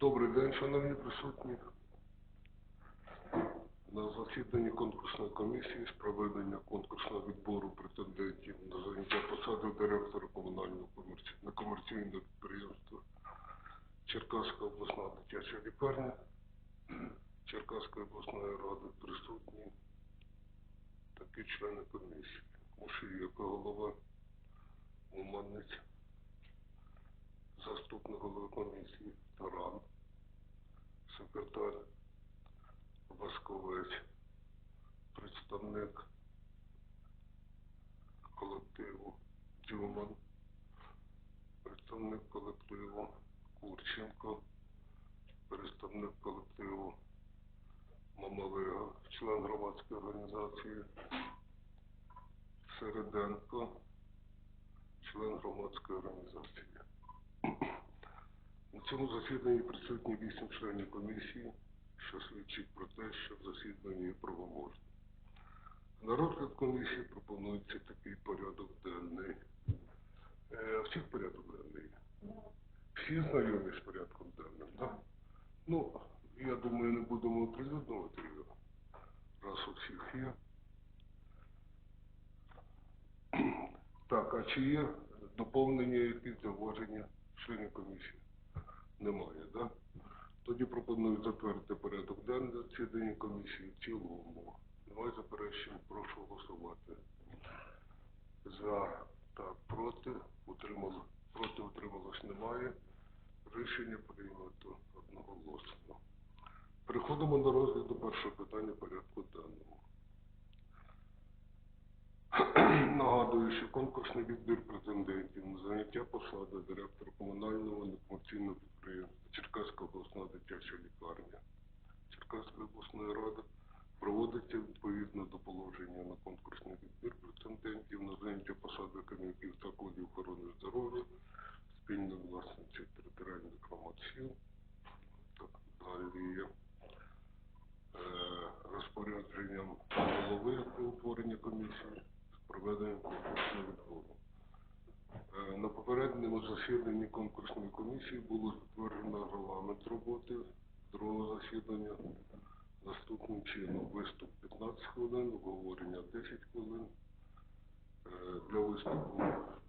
Добрий день, шановні присутні. На засіданні конкурсної комісії з проведення конкурсного відбору претендентів на заняття посади директора комунального комерці... некомерційного підприємства Черкаська обласна дитяча лікарня Черкаської обласної ради присутні такі члени комісії. Мушиєвка голова, Уманець, заступник голови комісії Таран, секретар Васковець, представник колективу Дюман, представник колективу Курченко, представник колективу Мамалига, член громадської організації Середенко, член громадської організації. На цьому засіданні присутні вісім членів комісії, що свідчить про те, що засідання є правоможним. На розгляд комісії пропонується такий порядок денний. Е, всіх порядок денний. Всі знайомі з порядком денним, так? Ну, я думаю, не будемо оприлюднювати його, раз у всіх є. Так, а чи є доповнення якісь зауваження членів комісії? Немає, так? Тоді пропоную затвердити порядок денний засідання комісії в цілому. Немає заперечень, прошу голосувати. За, так, проти, утримало, проти утрималось немає. Рішення прийнято одноголосно. Переходимо до розгляду першого питання порядку денного. Нагадую, конкурсний відбір претендентів на заняття посади директора комунального некомерційного підприємства Черкаська обласна дитяча лікарня Черкаської обласної ради проводиться відповідно до положення на конкурсний відбір претендентів на заняття посади керівників закладів охорони здоров'я спільної власниці територіальних громад сіл. Так, далі е, розпорядженням голови про утворення комісії з проведенням конкурсного відбору. Е, На попередньому засіданні конкурсної комісії було затверджено регламент роботи другого засідання наступним чином. Виступ 15 хвилин, обговорення 10 хвилин. Е, Для виступу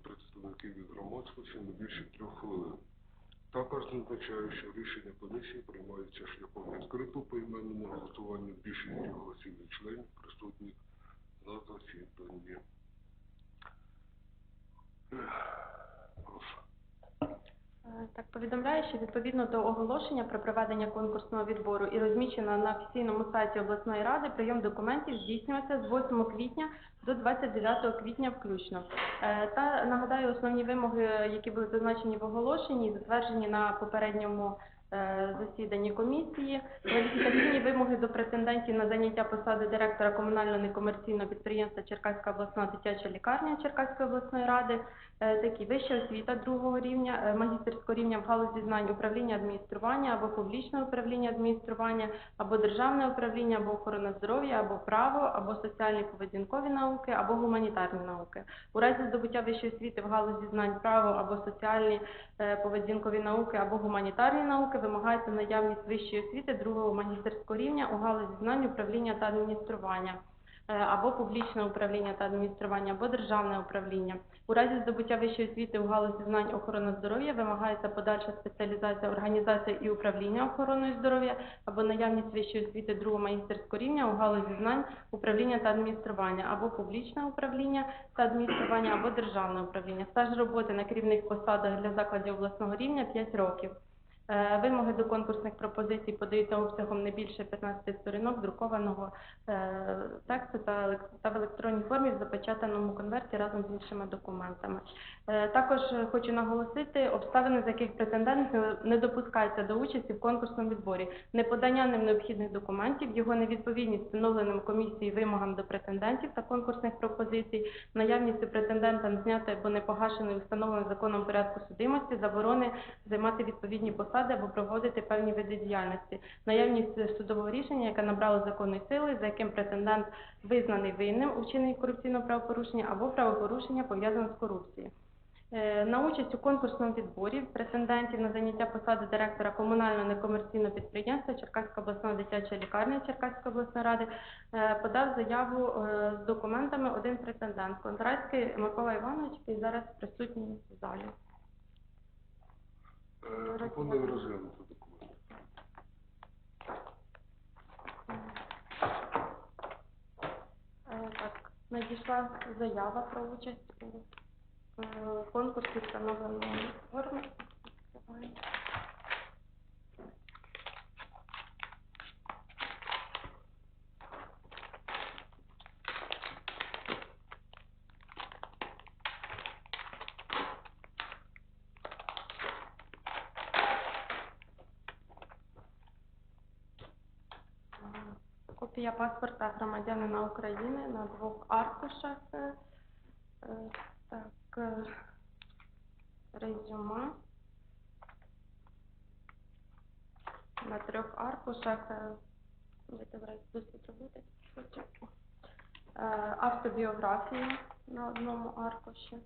представників від громадськості не більше трьох хвилин. Також зазначаю, що рішення комісії приймаються шляхом відкритого поіменного голосування більшості голосів членів присутніх на. Прошу. Е, Так, повідомляю, що відповідно до оголошення про проведення конкурсного відбору і розміщено на офіційному сайті обласної ради, прийом документів здійснюється з 8 квітня до 29 квітня включно. Е, Та нагадаю основні вимоги, які були зазначені в оголошенні затверджені на попередньому засіданні комісії. Кваліфікаційні вимоги до претендентів на заняття посади директора комунального некомерційного підприємства Черкаська обласна дитяча лікарня Черкаської обласної ради. Е, такі вища освіта другого рівня, е, магістерського рівня в галузі знань управління адміністрування або публічне управління адміністрування, або державне управління, або охорона здоров'я, або право, або соціальні поведінкові науки, або гуманітарні науки. У разі здобуття вищої освіти в галузі знань право або соціальні е, поведінкові науки, або гуманітарні науки вимагається наявність вищої освіти другого магістерського рівня у галузі знань управління та адміністрування або публічне управління та адміністрування, або державне управління. У разі здобуття вищої освіти в галузі знань охорони здоров'я вимагається подальша спеціалізація організація і управління охороною здоров'я або наявність вищої освіти другого магістерського рівня у галузі знань управління та адміністрування, або публічне управління та адміністрування, або державне управління. Стаж роботи на керівних посадах для закладів обласного рівня 5 років. Е, Вимоги до конкурсних пропозицій подаються обсягом не більше 15 сторінок друкованого е, тексту та в електронній формі в запечатаному конверті разом з іншими документами. Е, Також хочу наголосити, обставини, з яких претендент не- не допускається до участі в конкурсному відборі, неподання ним необхідних документів, його невідповідність встановленим комісією вимогам до претендентів та конкурсних пропозицій, наявність у претендента знятої або непогашеної встановленої законом порядку судимості, заборони займати відповідні посади або проводити певні види діяльності, наявність судового рішення, яке набрало законної сили, за яким претендент визнаний винним у вчиненні корупційного правопорушення або правопорушення пов'язане з корупцією. Е, На участь у конкурсному відборі претендентів на заняття посади директора комунального некомерційного підприємства Черкаська обласна дитяча лікарня Черкаської обласної ради е, подав заяву е, з документами один претендент Кондрацький Микола Іванович, який зараз присутній в залі. Е, Пропоную розглянути документи. Е, Так, надійшла заява про участь у е, конкурсі встановленої форми. Е, Копія паспорта громадянина України на двох аркушах. Е, е, Так, е, резюме. На трьох аркушах. спочатку. Е, на одному аркуші.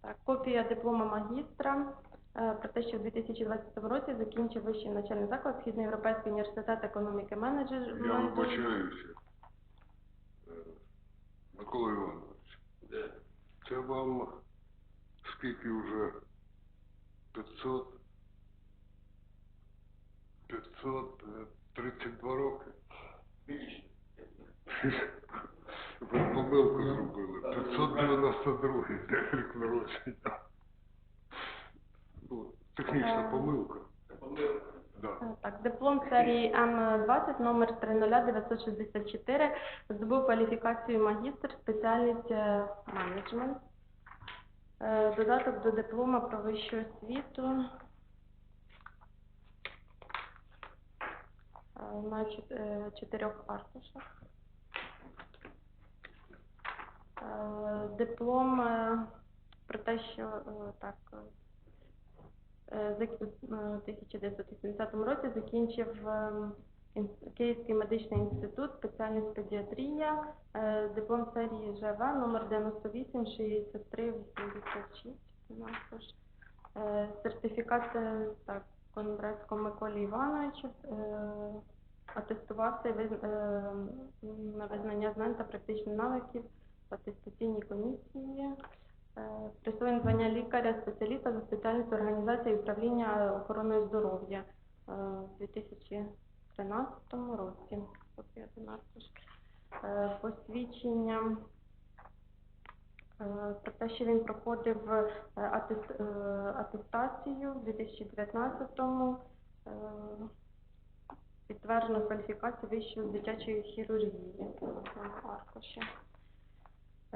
Так, копія диплома магістра про те, що в 2020 році закінчив вищий навчальний заклад Східноєвропейський університет економіки менеджер. Я вибачаюся. Е, Микола Іванович, це вам скільки вже 500, 532 роки? Ви помилку зробили. 592 це рік народження. Ну, Технічна Е. помилка. Да. Так, диплом серії М20, номер 30964, здобув кваліфікацію магістр, спеціальність е, менеджмент. Е, Додаток до диплома про вищу освіту. Е, На чот- е, чотирьох аркушах. Е, Диплом е, про те, що е, так. е, 1980 році закінчив е, Київський медичний інститут, спеціальність педіатрія, е, диплом серії ЖВ номер 98 63 86 також. Е, Сертифікат е, так, Кондратського Миколі Івановичу е, атестувався е, на визнання знань та практичних навиків в атестаційній комісії. Е, Присвоєння звання лікаря, спеціаліста за спеціальністю організації управління охороною здоров'я е, у 2013 році. Копія. Е, Посвідчення про те, що він проходив атест- атестацію в 2019-му. е, Підтверджено кваліфікацію вищої дитячої хірургії аркуші.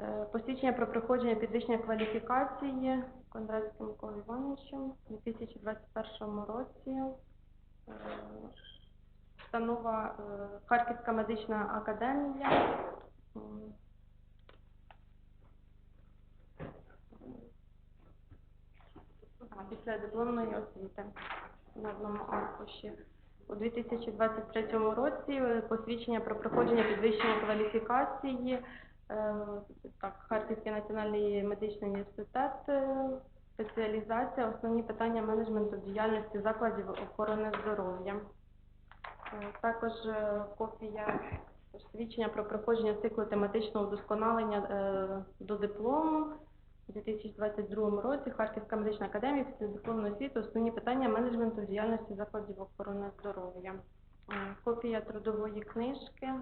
Е, Посвідчення про проходження підвищення кваліфікації Кондратським Миколою Івановичем у 2021 році. Е, Установа е, Харківська медична академія. Після дипломної освіти на одному аркуші. У 2023 році е, посвідчення про проходження підвищення кваліфікації Е, Так, Харківський національний медичний університет, е, спеціалізація, основні питання менеджменту діяльності закладів охорони здоров'я. Е, Також е, копія свідчення про проходження циклу тематичного вдосконалення е, до диплому у 2022 році Харківська медична академія після дипломної освіти, основні питання менеджменту діяльності закладів охорони здоров'я. Е, Копія трудової книжки. Е,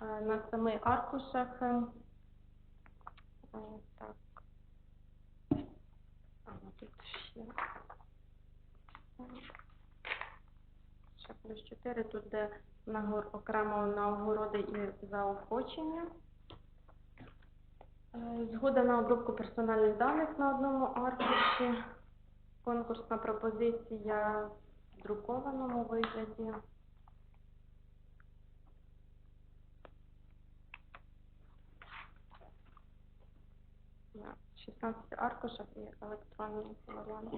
на семи аркушах. е, е, Так. А, тут ще. е, Ще плюс 4, тут де нагор, окремо нагороди і заохочення. Е, Згода на обробку персональних даних на одному аркуші. Конкурсна пропозиція в друкованому вигляді. На 16 аркушах і електронний варіант.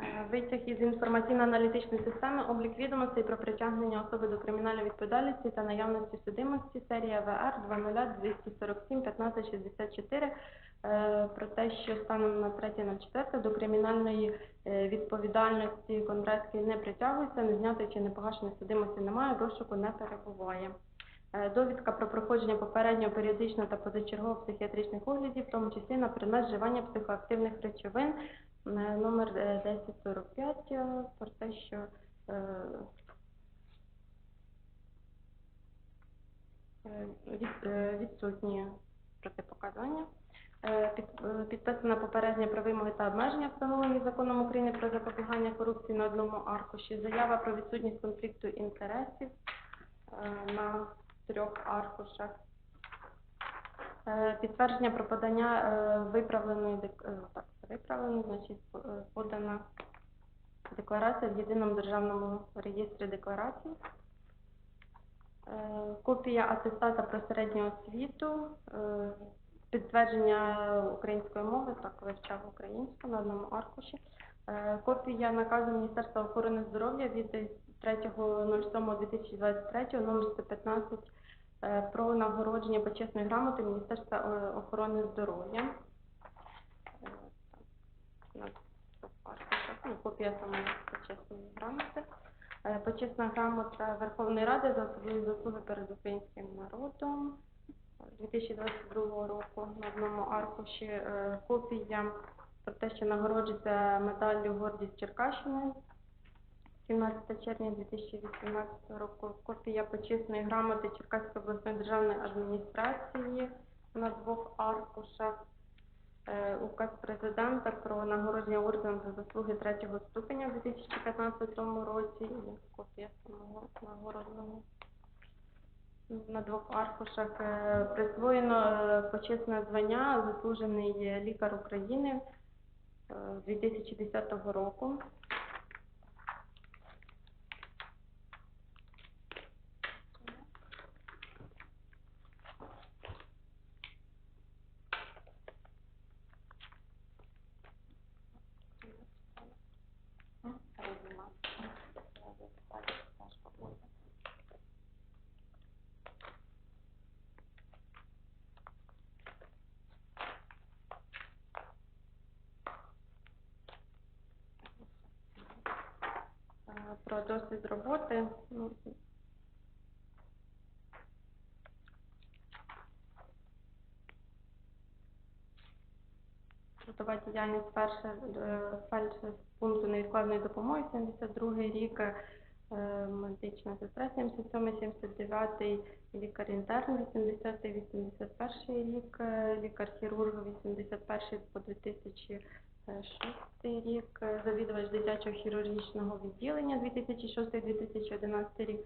Е, Витяг із інформаційно-аналітичної системи облік відомостей про притягнення особи до кримінальної відповідальності та наявності судимості серія ВР 20247 1564 е, про те, що станом на 3.04 до кримінальної е, відповідальності Кондратський не притягується, не знятої чи не погашеної судимості немає, розшуку не перебуває. Е, Довідка про проходження попереднього періодичного та позачергового психіатричних оглядів, в тому числі на предмет вживання психоактивних речовин, е, номер е, 1045, е, про те, що від- відсутні протипоказання. Під- Підписано попередження про вимоги та обмеження, встановлені законом України про запобігання корупції на одному аркуші. Заява про відсутність конфлікту інтересів на трьох аркушах. Е, Підтвердження про подання е, виправленої е, так, виправлено, значить, подана декларація в єдиному державному реєстрі декларацій. Копія атестата про середню освіту, підтвердження української мови, так вивчав українську на одному аркуші. Копія наказу Міністерства охорони здоров'я від 3.07.2023 номер 115 е, про нагородження почесної грамоти Міністерства е, охорони здоров'я. Е, ну, Копія самої почесної грамоти. Е, Почесна грамота Верховної Ради за особливі заслуги перед українським народом 2022 року на одному аркуші е, копія про те, що нагороджується медаллю Гордість Черкащини 17 червня 2018 року. Копія почесної грамоти Черкаської обласної державної адміністрації на двох аркушах. Е, Указ президента про нагородження орденом за заслуги третього ступеня в 2015 році копія самого нагородного. На двох аркушах е, присвоєно е, почесне звання заслужений лікар України е, 2010 року. Е, досвід роботи. Ну, Трудова діяльність перша е, пункту невідкладної допомоги 72 рік, е, медична сестра 77 79 лікар інтерн 80 81 рік, лікар-хірург 81 по 2006 рік, е, завідувач дитячого хірургічного відділення 2006-2011 рік,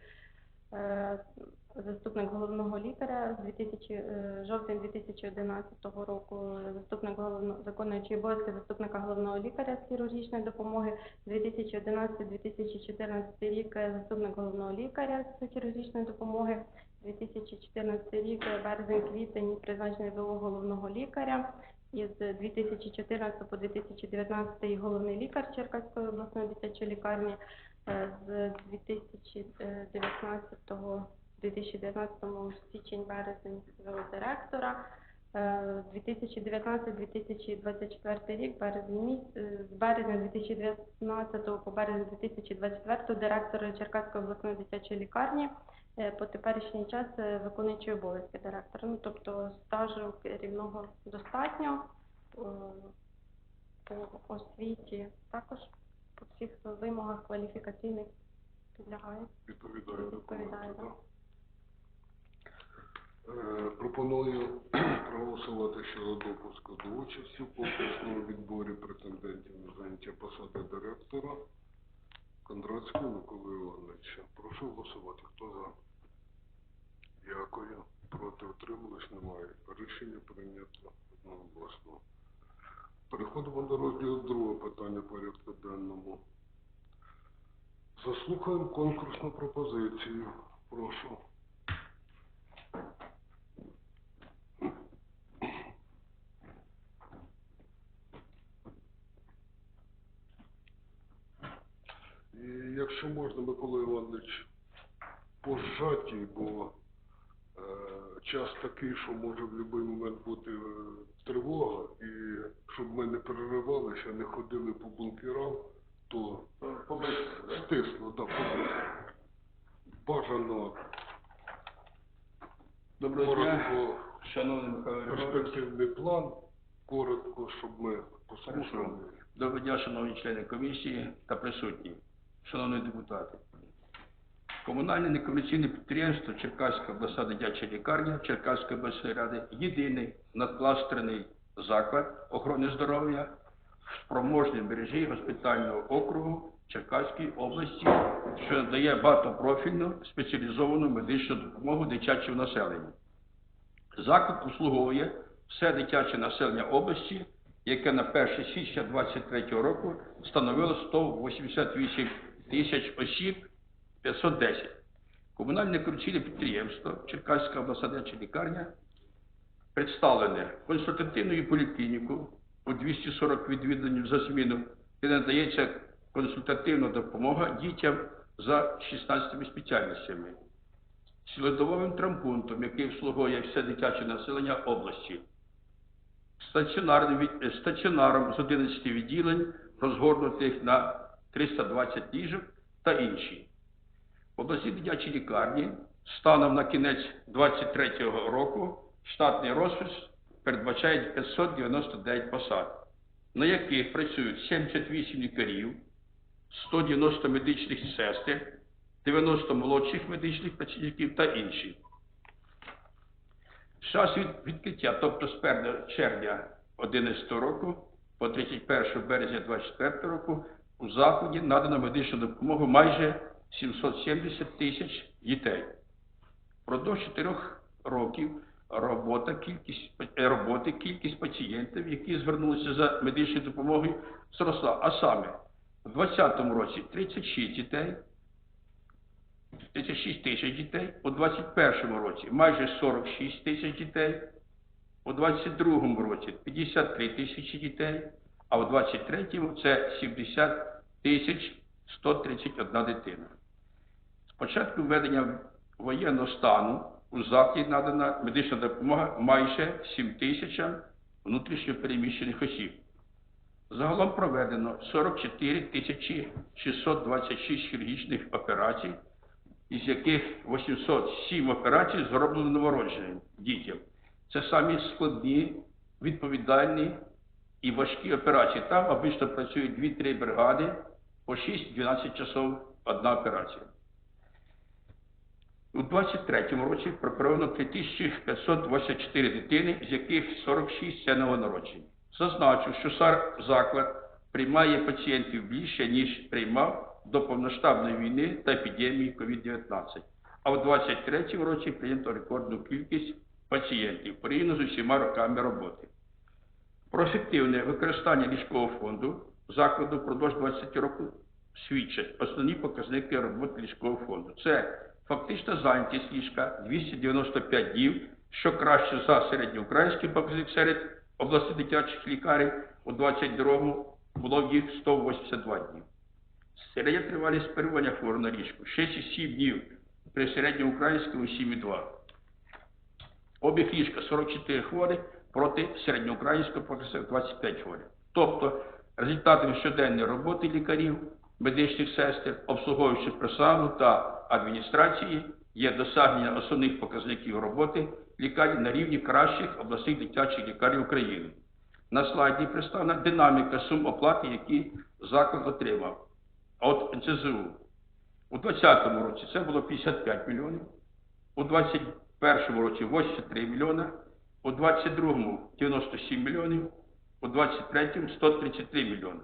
е, заступник головного лікаря з 2000, е, жовтень 2011 року, заступник головного виконуючий обов'язки заступника головного лікаря з хірургічної допомоги 2011-2014 рік, заступник головного лікаря з хірургічної допомоги 2014 рік, е, березень-квітень призначений ВО головного лікаря. Із 2014 по 2019 головний лікар Черкаської обласної дитячої лікарні, е, з 2019 2019 січень-березень ВО директора, Е, 2019-2024 рік, березень е, з березня 2019 по березень 2024 директор Черкаської обласної дитячої лікарні, е, по теперішній час е, виконуючий обов'язки директора. Ну, тобто стажу керівного достатньо, е, по освіті також по всіх вимогах кваліфікаційних підлягає. Відповідає Відповідає, так. Е, Пропоную проголосувати щодо допуску до участі в конкурсному відборі претендентів на заняття посади директора Кондратського Миколи Івановича. Прошу голосувати. Хто за? Дякую. Проти утримались немає. Рішення прийнято одноголосно. Переходимо до розділу другого питання порядку денному. Заслухаємо конкурсну пропозицію. Прошу. Якщо можна, Микола Іванович, по зжаті, бо е, час такий, що може в будь-який момент бути е, тривога, і щоб ми не переривалися, не ходили по бункерам, то стисло, да, побачимо. Бажано Доброго дня, шановний Михайло Григорович. перспективний план, коротко, щоб ми послухали. Доброго дня, шановні члени комісії та присутні, шановні депутати. Комунальне некомерційне підприємство Черкаська обласна дитяча лікарня Черкаської обласної ради єдиний надкластерний заклад охорони здоров'я в спроможній мережі госпітального округу Черкаської області, що надає багатопрофільну спеціалізовану медичну допомогу дитячому населенню. Заклад обслуговує все дитяче населення області, яке на 1 січня 2023 року становило 188 тисяч осіб 510. Комунальне корупційне підприємство Черкаська обласна лікарня представлене консультативною поліклініку у 240 відвідувань за зміну, де надається консультативна допомога дітям за 16 спеціальностями цілодобовим травмпунктом, який обслуговує все дитяче населення області, е, стаціонаром з 11 відділень, розгорнутих на 320 ліжок та інші. В обласній дитячій лікарні станом на кінець 2023 року штатний розпис передбачає 599 посад, на яких працюють 78 лікарів, 190 медичних сестер, 90 молодших медичних працівників та інші. З часу від відкриття, тобто з 1 червня 2011 року по 31 березня 2024 року, у закладі надано медичну допомогу майже 770 тисяч дітей. Впродовж 4 років робота, кількість, е, роботи, кількість пацієнтів, які звернулися за медичною допомогою, зросла. А саме, у 2020 році 36 дітей, 36 тисяч дітей, у 2021 році майже 46 тисяч дітей, у 2022 році 53 тисячі дітей, а у 2023 це 70 тисяч 131 дитина. З початку введення воєнного стану у закладі надана медична допомога майже 7 тисячам внутрішньо переміщених осіб. Загалом проведено 44 тисячі 626 хірургічних операцій, із яких 807 операцій зроблено новородженим дітям. Це самі складні, відповідальні і важкі операції. Там обично працюють 2-3 бригади по 6-12 часов одна операція. У 23-му році проведено 3524 дитини, з яких 46 це новонароджені. Зазначу, що сар- заклад приймає пацієнтів більше, ніж приймав до повноштабної війни та епідемії COVID-19. А в 23-му році прийнято рекордну кількість пацієнтів порівняно з усіма роками роботи. Про ефективне використання ліжкового фонду закладу впродовж 20 років свідчать основні показники роботи ліжкового фонду. Це фактична зайнятість ліжка 295 днів, що краще за середньоукраїнський показник серед обласних дитячих лікарень. У 22-му було їх 182 дні. Середня тривалість перебування хворого на ліжку 6,7 днів при середньоукраїнському 7,2. Обіг ліжка 44 хворі проти середньоукраїнського показника 25 хворих. Тобто результатами щоденної роботи лікарів, медичних сестер, обслуговуючих персоналу та адміністрації є досягнення основних показників роботи лікарень на рівні кращих обласних дитячих лікарів України. На слайді представлена динаміка сум оплати, які заклад отримав від НЦЗУ. У 2020 році це було 55 мільйонів, у 2021 році 83 мільйона, у 2022 97 мільйонів, у 2023 133 мільйони.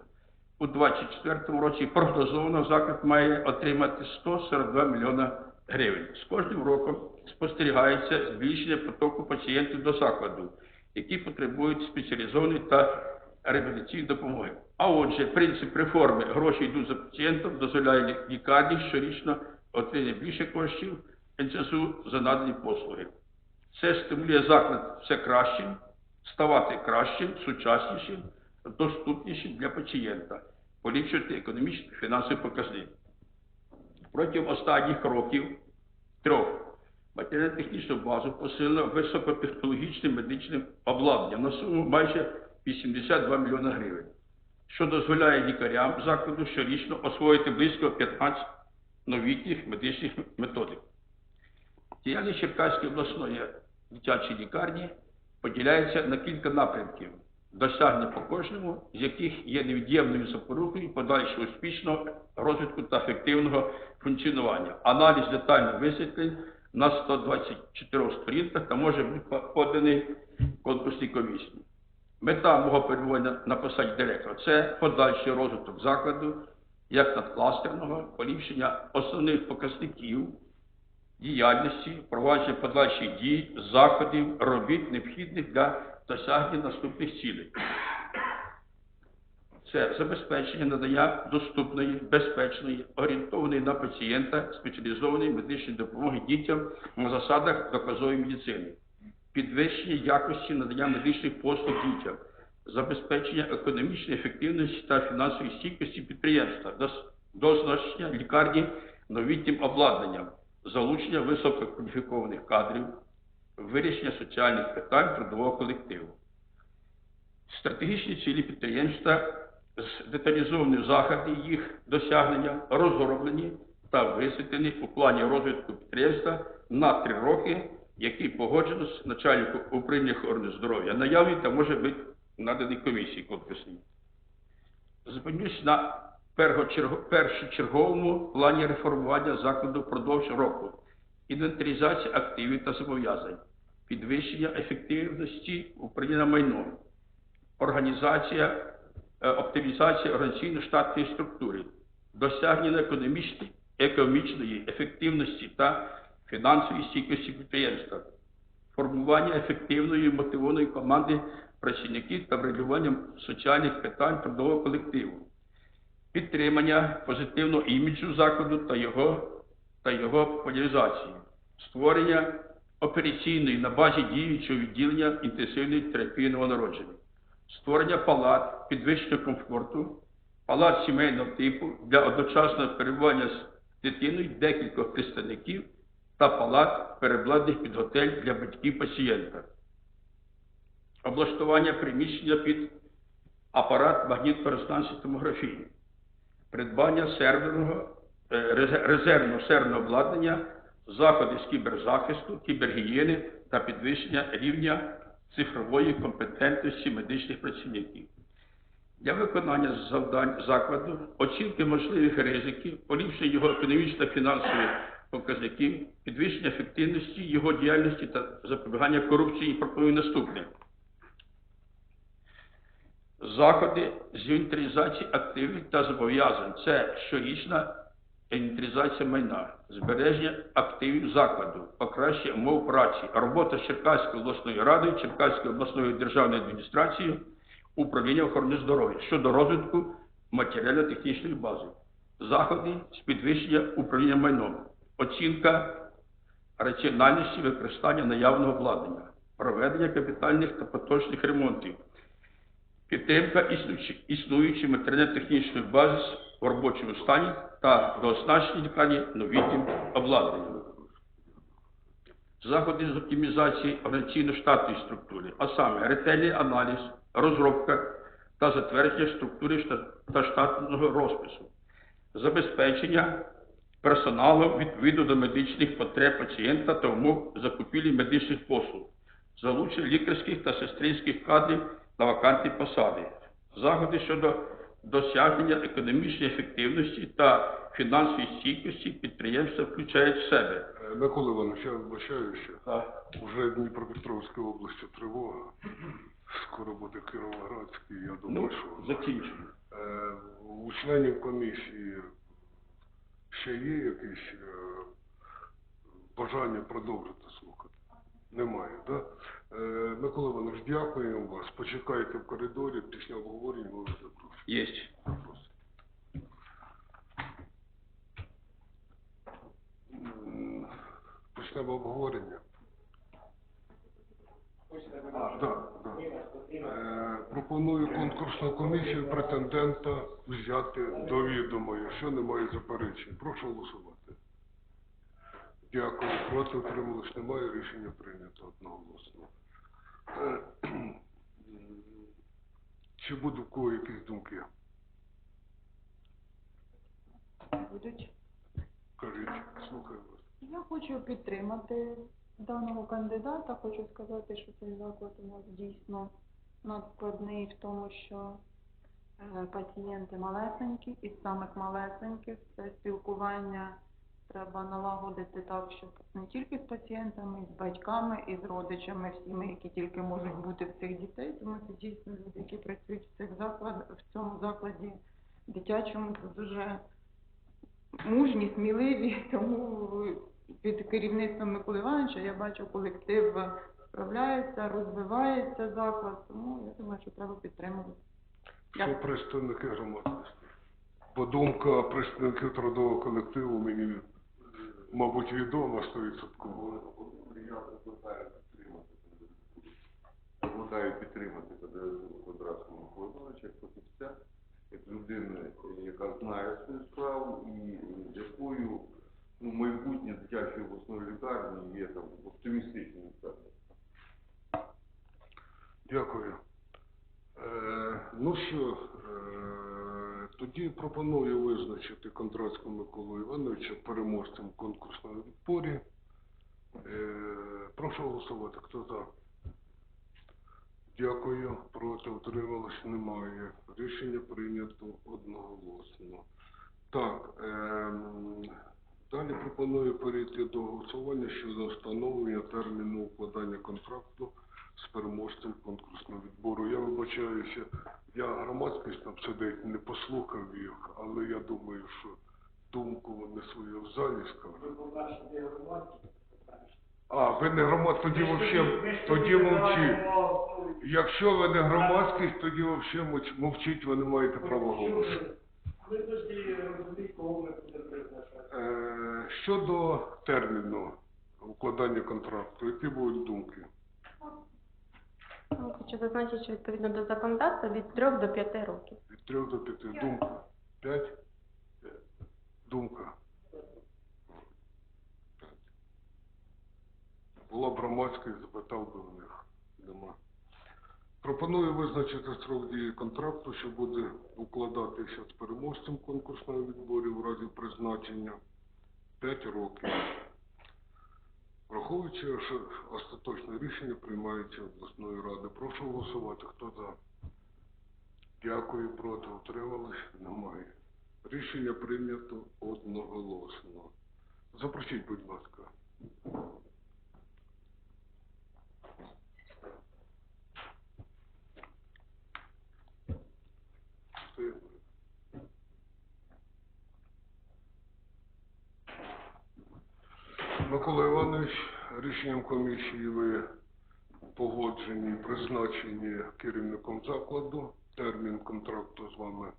У 2024 році прогнозовано заклад має отримати 142 мільйона гривень. З кожним роком спостерігається збільшення потоку пацієнтів до закладу, які потребують спеціалізованої та реабілітаційної допомоги. А отже, принцип реформи гроші йдуть за пацієнтом дозволяє лі- лікарні щорічно отримати більше коштів НСЗУ за надані послуги. Це стимулює заклад все кращим, ставати кращим, сучаснішим, доступнішим для пацієнта, поліпшувати економічні фінансові показники. Протягом останніх років трьох матеріально-технічну базу посилено високотехнологічним медичним обладнанням на суму майже 82 мільйони гривень, що дозволяє лікарям закладу щорічно освоїти близько 15 новітніх медичних методик. Діяльність Черкаської обласної дитячої лікарні поділяється на кілька напрямків, досягнення по кожному, з яких є невід'ємною запорукою подальшого успішного розвитку та ефективного функціонування. Аналіз детально висвітлений на 124 сторінках та може бути поданий конкурсній комісії. Мета мого перебування на посаді директора це подальший розвиток закладу як надкластерного, поліпшення основних показників діяльності, впровадження подальших дій, заходів, робіт, необхідних для досягнення наступних цілей. Це забезпечення надання доступної, безпечної, орієнтованої на пацієнта спеціалізованої медичної допомоги дітям на засадах доказової медицини, підвищення якості надання медичних послуг дітям, забезпечення економічної ефективності та фінансової стійкості підприємства, доснащення лікарні новітнім обладнанням, залучення висококваліфікованих кадрів, вирішення соціальних питань трудового колективу. Стратегічні цілі підприємства з деталізовані заходи їх досягнення розроблені та висвітлені у плані розвитку підприємства на три роки, який погоджено з начальником управління охорони здоров'я. Наявний та може бути наданий комісії конкурсній. Зупинюсь на першочерговому плані реформування закладу впродовж року, інвентаризація активів та зобов'язань, підвищення ефективності управління майном, організація, е, оптимізація організаційно-штатної структури, досягнення економічної, економічної ефективності та фінансової стійкості підприємства, формування ефективної мотивованої команди працівників та врегулювання соціальних питань трудового колективу, підтримання позитивного іміджу закладу та його, та його популяризації, створення операційної на базі діючого відділення інтенсивної терапії новонароджених, створення палат підвищення комфорту, палат сімейного типу для одночасного перебування з дитиною декількох представників та палат перебладних під готель для батьків пацієнта, облаштування приміщення під апарат магнітно-резонансної томографії, придбання серверного, е, резе- резервного серверного обладнання, заходи з кіберзахисту, кібергігієни та підвищення рівня цифрової компетентності медичних працівників. Для виконання завдань закладу, оцінки можливих ризиків, поліпшення його економічно-фінансових показників, підвищення ефективності його діяльності та запобігання корупції пропоную наступне. Заходи з інвентаризації активів та зобов'язань. Це щорічна інвентаризація майна, збереження активів закладу, покращення умов праці, робота з Черкаською обласною радою, Черкаською обласною державною адміністрацією, управління охорони здоров'я щодо розвитку матеріально-технічної бази, заходи з підвищення управління майном, оцінка раціональності використання наявного обладнання, проведення капітальних та поточних ремонтів, підтримка існуючої матеріально-технічної бази в робочому стані та дооснащення лікарні новітнім обладнанням. Заходи з оптимізації організаційно-штатної структури, а саме ретельний аналіз, розробка та затвердження структури та штатного розпису, забезпечення персоналу відповідно до медичних потреб пацієнта та умов закупівлі медичних послуг, залучення лікарських та сестринських кадрів на вакантні посади, заходи щодо досягнення економічної ефективності та фінансової стійкості підприємства включають в себе. Е, Микола Іванович, я вибачаюся. Та Уже Дніпропетровської області тривога. Скоро буде Кіровоградський, я Ну, думаю, що закінчую. е, у членів комісії ще є якесь е, бажання продовжити слухати? Немає, так? Да? Е, Микола Іванович, дякуємо вас. Почекайте в коридорі, після обговорення ви запрошуємо. Єсть. Почнемо обговорення. Да, да. Е, пропоную конкурсну комісію претендента взяти до відома, якщо немає заперечень. Прошу голосувати. Дякую. Проти утрималось немає. Рішення прийнято одноголосно. Е, Чи будуть у кого якісь думки? Будуть. Кажіть, слухаю вас. Я хочу підтримати даного кандидата. Хочу сказати, що цей заклад у нас дійсно надскладний в тому, що е, пацієнти малесенькі, із самих малесеньких це спілкування треба налагодити так, щоб не тільки з пацієнтами, і з батьками, і з родичами, всіми, які тільки можуть бути в цих дітей, тому це дійсно люди, які працюють в цих закладах, в цьому закладі дитячому, це дуже мужні, сміливі, тому під керівництвом Миколи Івановича я бачу колектив справляється, розвивається заклад, тому я думаю, що треба підтримувати. Що представники громадськості? Бо думка представників трудового колективу мені, мабуть, відомо відома стовідсотково. Я предлагаю підтримати. Предлагаю підтримати Івановича як фахівця, як людина, яка знає свою справу і якою ну, майбутнє дитячої обласної лікарні є там оптимістичним скажімо. Дякую. Е, ну що, е, тоді пропоную визначити Кондратського Миколу Івановича переможцем в конкурсному відборі. Е, прошу голосувати. Хто за? Дякую. Проти утрималось немає. Рішення прийнято одноголосно. Так, ем, далі пропоную перейти до голосування щодо встановлення терміну укладання контракту з переможцем конкурсного відбору. Я вибачаюся, я громадськість там сидить, не послухав їх, але я думаю, що думку вони свою в залі скажуть. А, ви не громад, тоді взагалі, тоді мовчіть. Якщо ви не громадськість, тоді взагалі мовч- мовчіть, ви не маєте права голосу. Е, щодо терміну укладання контракту, які будуть думки? Хочу зазначити, що відповідно до законодавства від 3 до 5 років. Від трьох до п'яти. Думка. П'ять? Думка. П'ять. Була б громадськість, запитав би в них. Нема. Пропоную визначити строк дії контракту, що буде укладатися з переможцем конкурсного відбору в разі призначення 5 років. Враховуючи, що остаточне рішення приймається обласною ради. Прошу голосувати. Хто за? Дякую, проти утримались? Немає. Рішення прийнято одноголосно. Запросіть, будь ласка. Микола Іванович, рішенням комісії ви погоджені, призначені керівником закладу. Термін контракту з вами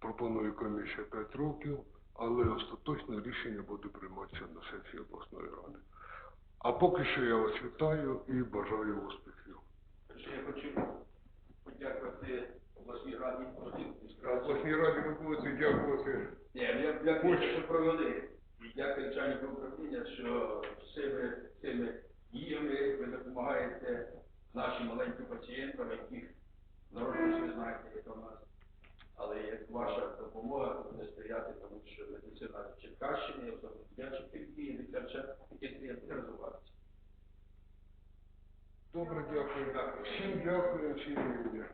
пропонує комісія 5 років, але остаточне рішення буде прийматися на сесії обласної ради. А поки що я вас вітаю і бажаю успіхів. Я хочу подякувати обласній раді. Обласній раді ви будете дякувати. Ні, я дякую, що провели. Дякую начальнику управління, що всіми цими діями ви допомагаєте нашим маленьким пацієнтам, яких народжують, ви знаєте, яка в нас. Але як ваша допомога буде сприяти, тому що медицина в Черкащині, особливо дитячі клітки, дитяча педіатрія розвиватися. Добре, дякую. Всім дякую, всім рівня.